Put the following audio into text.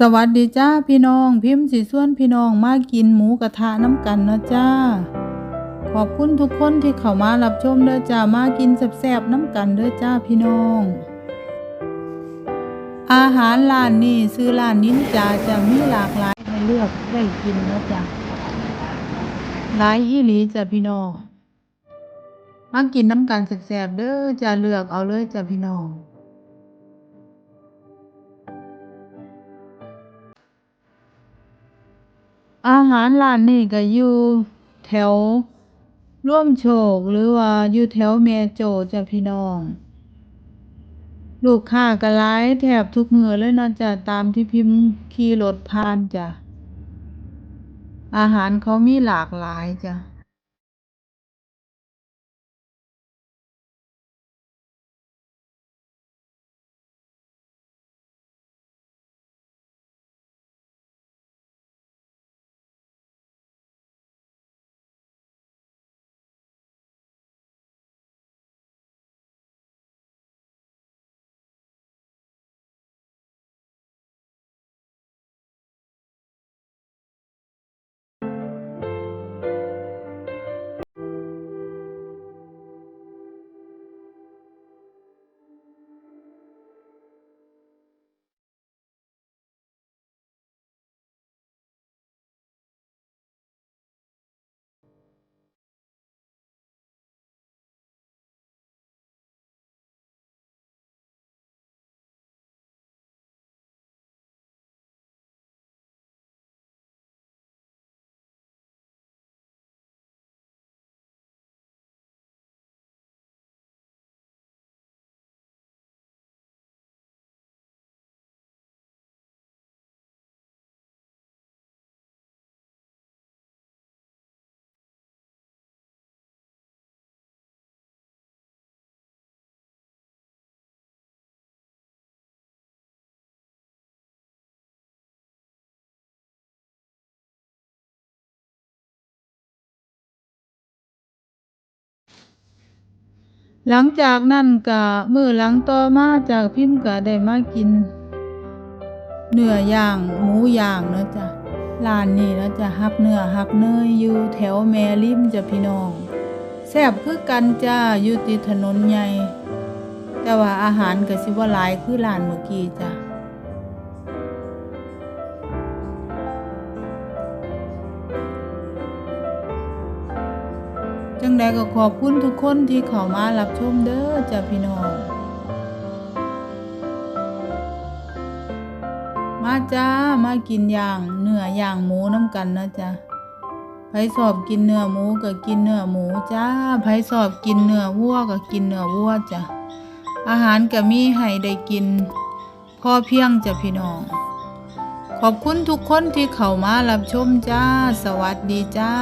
สวัสดีจ้าพี่น้อง พิมพ์สีส่วนพี่น้องมากินหมูกระทะน้ำกันเนาะจ้า ขอบคุณทุกคนที่เข้ามารับชมเด้อจ้ามากินแซ่บๆน้ำกันเด้อจ้าพี่น้อง อาหารร้านนี้ซื้อร้านนินจาจะมีหลากหลายให้เลือกได้กินเนาะจ้าหลายอีหลีจ้าพี่น้องมากินน้ำกันแซ่บๆเด้อจ้าเลือกเอาเลยจ้าพี่น้อง อาหารร้านนี้ก็อยู่แถวร่วมโชค หรือว่าอยู่แถวแม่โจ้จ้ะพี่น้อง ลูกค้าก็หลายแทบทุกมื้อเลยเนาะจ้ะตามที่พิมพ์ขี่รถผ่านจ้ะ อาหารเขามีหลากหลายจ้ะ หลังจากนั้นก็มือหลังต่อมาจากพิมพ์ก็ได้มากิน เนื้อย่างหมูย่างเนาะจ้ะร้านนี้เนาะจ้ะหักเนื้อหักเนยอยู่แถวแม่ริมจ้ะพี่น้องแซ่บคือกันจ้าอยู่ติดถนนใหญ่แต่ว่าอาหารก็สิบ่หลายคือร้านเมื่อกี้จ้ะ จังใดก็ขอบคุณทุกคนที่เข้ามารับชมเด้อจ้ะพี่น้อง มาจ้ามากินย่างเนื้อย่างหมูน้ำกันนะจ้ะไผสอบกินเนื้อหมูก็กินเนื้อหมูจ้าไผสอบกินเนื้อวัวก็กินเนื้อวัวจ้ะอาหารก็มีให้ได้กินพ่อเพียงจ้ะพี่น้อง ขอบคุณทุกคนที่เข้ามารับชมจ้า สวัสดีจ้า